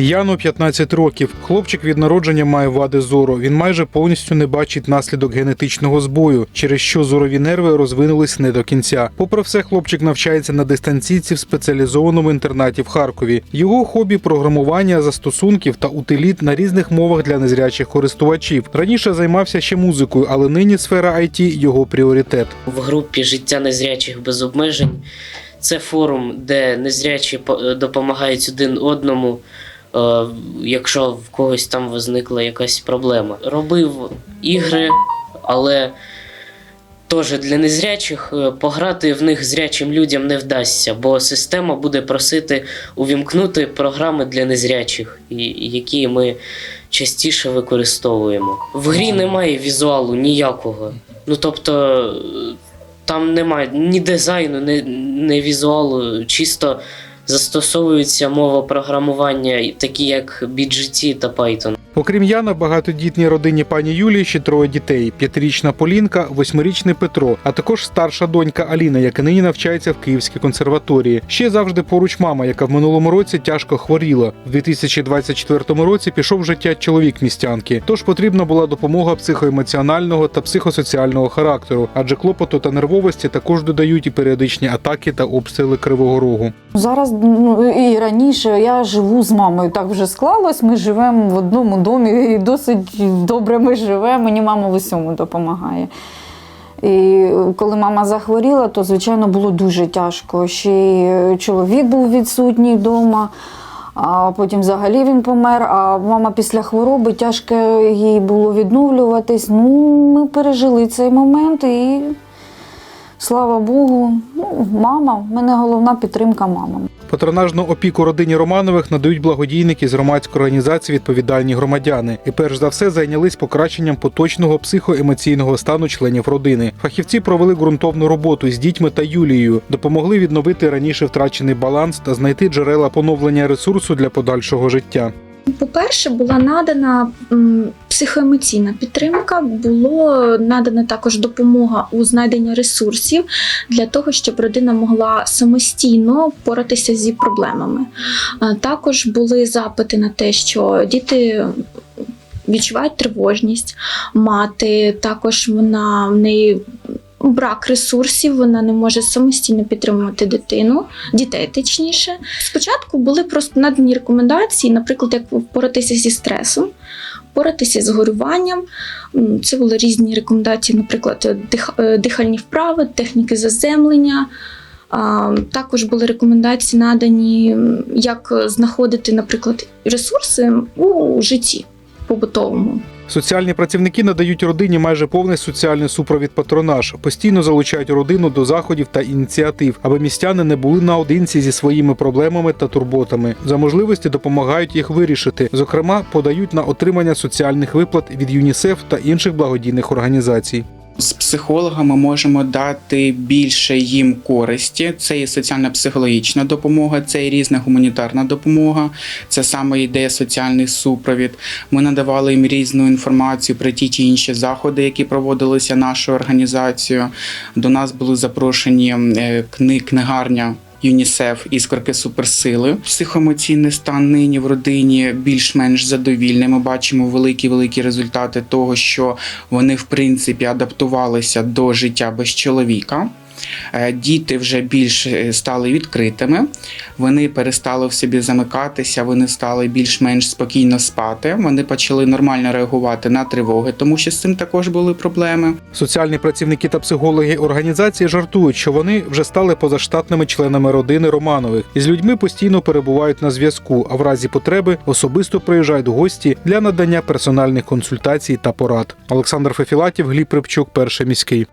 Яну 15 років. Хлопчик від народження має вади зору. Він майже повністю не бачить наслідок генетичного збою, через що зорові нерви розвинулись не до кінця. Попри все, хлопчик навчається на дистанційці в спеціалізованому інтернаті в Харкові. Його хобі програмування застосунків та утиліт на різних мовах для незрячих користувачів. Раніше займався ще музикою, але нині сфера IT – його пріоритет. в групі Життя незрячих без обмежень. Це форум, де незрячі по- допомагають один одному, якщо в когось там виникла якась проблема. Робив ігри, але теж для незрячих е, пограти в них зрячим людям не вдасться, бо система буде просити увімкнути програми для незрячих, які ми частіше використовуємо. В грі немає візуалу ніякого. Ну тобто е, там немає ні дизайну, ні, ні візуалу, чисто застосовується мова програмування, такі як BGT та Python. Окрім Яна, багатодітній родині пані Юлії ще троє дітей: п'ятирічна Полінка, восьмирічний Петро, а також старша донька Аліна, яка нині навчається в Київській консерваторії. Ще завжди поруч мама, яка в минулому році тяжко хворіла. В 2024 році пішов в життя чоловік містянки. Тож потрібна була допомога психоемоціонального та психосоціального характеру, адже клопоту та нервовості також додають і періодичні атаки та обстріли кривого рогу. Зараз ну, і раніше я живу з мамою. Так вже склалось. Ми живемо в одному домі і досить добре ми живемо. Мені мама в усьому допомагає. І коли мама захворіла, то звичайно було дуже тяжко. Ще й чоловік був відсутній вдома, а потім взагалі він помер. А мама після хвороби тяжко їй було відновлюватись. Ну, ми пережили цей момент і слава Богу, ну, мама, в мене головна підтримка мама. Патронажну опіку родині Романових надають благодійники з громадської організації відповідальні громадяни і перш за все зайнялись покращенням поточного психоемоційного стану членів родини. Фахівці провели ґрунтовну роботу з дітьми та Юлією, допомогли відновити раніше втрачений баланс та знайти джерела поновлення ресурсу для подальшого життя. По-перше, була надана психоемоційна підтримка, було надана також допомога у знайденні ресурсів для того, щоб родина могла самостійно впоратися зі проблемами. Також були запити на те, що діти. Відчувають тривожність, мати також вона в неї брак ресурсів, вона не може самостійно підтримувати дитину, дітей точніше. Спочатку були просто надані рекомендації, наприклад, як впоратися зі стресом, впоратися з горюванням. Це були різні рекомендації, наприклад, е, дихальні вправи, техніки заземлення. Також були рекомендації надані, як знаходити, наприклад, ресурси у житті побутовому. Соціальні працівники надають родині майже повний соціальний супровід патронаж, постійно залучають родину до заходів та ініціатив, аби містяни не були наодинці зі своїми проблемами та турботами. За можливості допомагають їх вирішити. Зокрема, подають на отримання соціальних виплат від ЮНІСЕФ та інших благодійних організацій. З психологами можемо дати більше їм користі. Це і соціально-психологічна допомога, це і різна гуманітарна допомога, це саме ідея соціальний супровід. Ми надавали їм різну інформацію про ті чи інші заходи, які проводилися нашою організацією. До нас були запрошені е, кни, книгарня. ЮНІСЕФ іскорки суперсили. Психоемоційний стан нині в родині більш-менш задовільний. Ми бачимо великі великі результати того, що вони в принципі адаптувалися до життя без чоловіка. Е, Діти вже більш е, стали відкритими, вони перестали в собі замикатися, вони стали більш-менш спокійно спати. Вони почали нормально реагувати на тривоги, тому що з цим також були проблеми. Соціальні працівники та психологи організації жартують, що вони вже стали позаштатними членами родини Романових і з людьми постійно перебувають на зв'язку, а в разі потреби особисто приїжджають гості для надання персональних консультацій та порад. Олександр Фефілатів, Гліб Рибчук, перший міський.